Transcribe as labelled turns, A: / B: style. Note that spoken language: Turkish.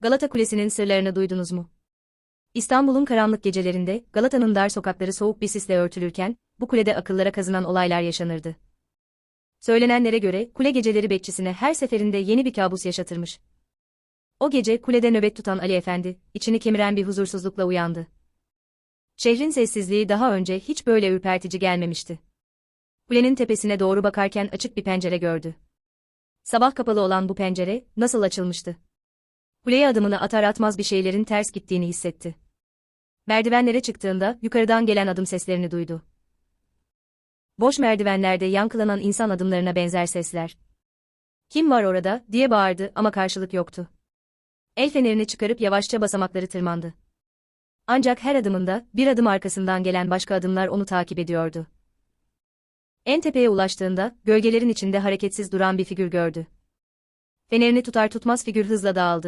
A: Galata Kulesi'nin sırlarını duydunuz mu? İstanbul'un karanlık gecelerinde, Galata'nın dar sokakları soğuk bir sisle örtülürken, bu kulede akıllara kazınan olaylar yaşanırdı. Söylenenlere göre, kule geceleri bekçisine her seferinde yeni bir kabus yaşatırmış. O gece kulede nöbet tutan Ali Efendi, içini kemiren bir huzursuzlukla uyandı. Şehrin sessizliği daha önce hiç böyle ürpertici gelmemişti. Kulenin tepesine doğru bakarken açık bir pencere gördü. Sabah kapalı olan bu pencere, nasıl açılmıştı? Kuleye adımını atar atmaz bir şeylerin ters gittiğini hissetti. Merdivenlere çıktığında yukarıdan gelen adım seslerini duydu. Boş merdivenlerde yankılanan insan adımlarına benzer sesler. Kim var orada diye bağırdı ama karşılık yoktu. El fenerini çıkarıp yavaşça basamakları tırmandı. Ancak her adımında bir adım arkasından gelen başka adımlar onu takip ediyordu. En tepeye ulaştığında gölgelerin içinde hareketsiz duran bir figür gördü. Fenerini tutar tutmaz figür hızla dağıldı.